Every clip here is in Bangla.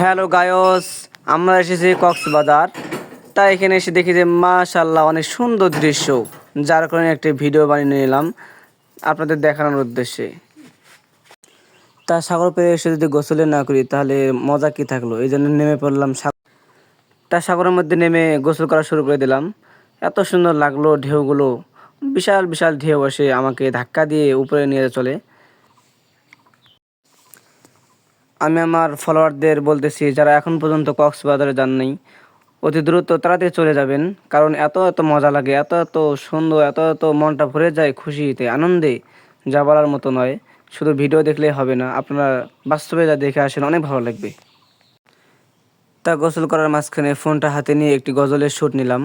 হ্যালো গায়স, আমরা এসেছি কক্সবাজার। তাই এখানে এসে দেখি যে মাশাল্লাহ অনেক সুন্দর দৃশ্য, যার কারণে একটি ভিডিও বানিয়ে নিলাম আপনাদের দেখানোর উদ্দেশ্যে। তা সাগর পেয়ে এসে যদি গোসলে না করি, তাহলে মজা কি থাকল? এই জন্য নেমে পড়লাম তা সাগরের মধ্যে নেমে গোসল করা শুরু করে দিলাম। এত সুন্দর লাগল ঢেউগুলো। বিশাল বিশাল ঢেউ এসে আমাকে ধাক্কা দিয়ে উপরে নিয়ে চলে। আমি আমার ফলোয়ারদের বলতেছি, যারা এখন পর্যন্ত কক্সবাজারে যান নাই অতি দ্রুত তাড়াতাড়ি চলে যাবেন, কারণ এত এত মজা লাগে, এত এত সুন্দর, এত এত মনটা ভরে যায় খুশিতে, আনন্দে যা বলার মতো নয়। শুধু ভিডিও দেখলেই হবে না, আপনারা বাস্তবে যা দেখে আসেন, অনেক ভালো লাগবে। তা গোসল করার মাঝখানে ফোনটা হাতে নিয়ে একটি গজলের শ্যুট নিলাম।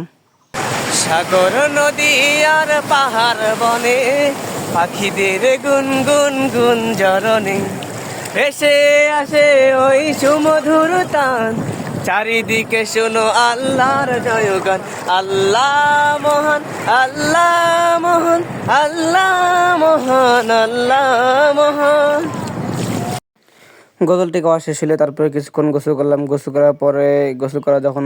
সাগর নদী আর পাহাড় বনে, পাখিদের গুন গুন গুন জরনে ভেসে আসে ওই সুমধুর তান। চারিদিকে শোনো আল্লাহর জয়গান। আল্লাহ মহান আল্লাহ মহান আল্লাহ মহান আল্লাহ মহান। গজলটি গাওয়া শেষ হলে তারপরে কিছুক্ষণ গোসল করলাম। গোসল করার পরে, গোসল করা যখন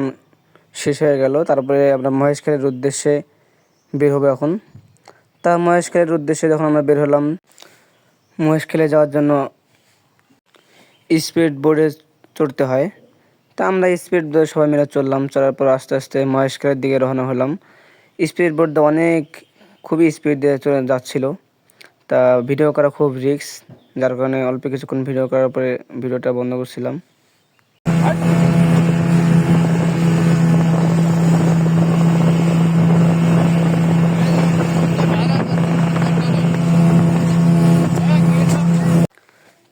শেষ হয়ে গেল, তারপরে আমরা মহেশখালীর উদ্দেশ্যে বের হব এখন। তা মহেশখালীর উদ্দেশ্যে যখন আমরা বের হলাম মহেশখালী যাওয়ার জন্য স্পিড বোর্ডে চড়তে হয়। তা আমরা স্পিড বোর্ডে সবাই মিলে চললাম চলার পর আস্তে আস্তে মহেশখালের দিকে রওনা হলাম। স্পিড বোর্ড অনেক, খুবই স্পিড দিয়ে চলে যাচ্ছিল। তা ভিডিও করা খুব রিস্ক, যার কারণে অল্প কিছুক্ষণ ভিডিও করার পরে ভিডিওটা বন্ধ করছিলাম।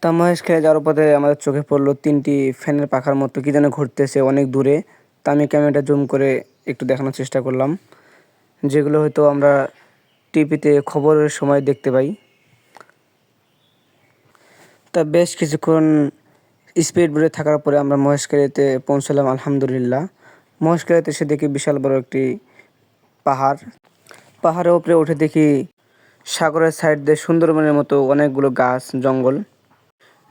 তা মহেশ যাওয়ার পথে আমাদের চোখে পড়ল তিনটি ফ্যানের পাখার মতো কি যেন ঘুরতেছে অনেক দূরে। তা আমি ক্যামেরাটা জুম করে একটু দেখানোর চেষ্টা করলাম, যেগুলো হয়তো আমরা টিভিতে খবরের সময় দেখতে পাই। তা বেশ কিছুক্ষণ স্পিড বোর্ডে থাকার পরে আমরা মহেশখালীতে পৌঁছলাম, আলহামদুলিল্লাহ। মহেশখালীতে এসে দেখি বিশাল বড় একটি পাহাড়। পাহাড়ের উপরে উঠে দেখি সাগরের সাইড দিয়ে সুন্দরবনের মতো অনেকগুলো গাছ, জঙ্গল।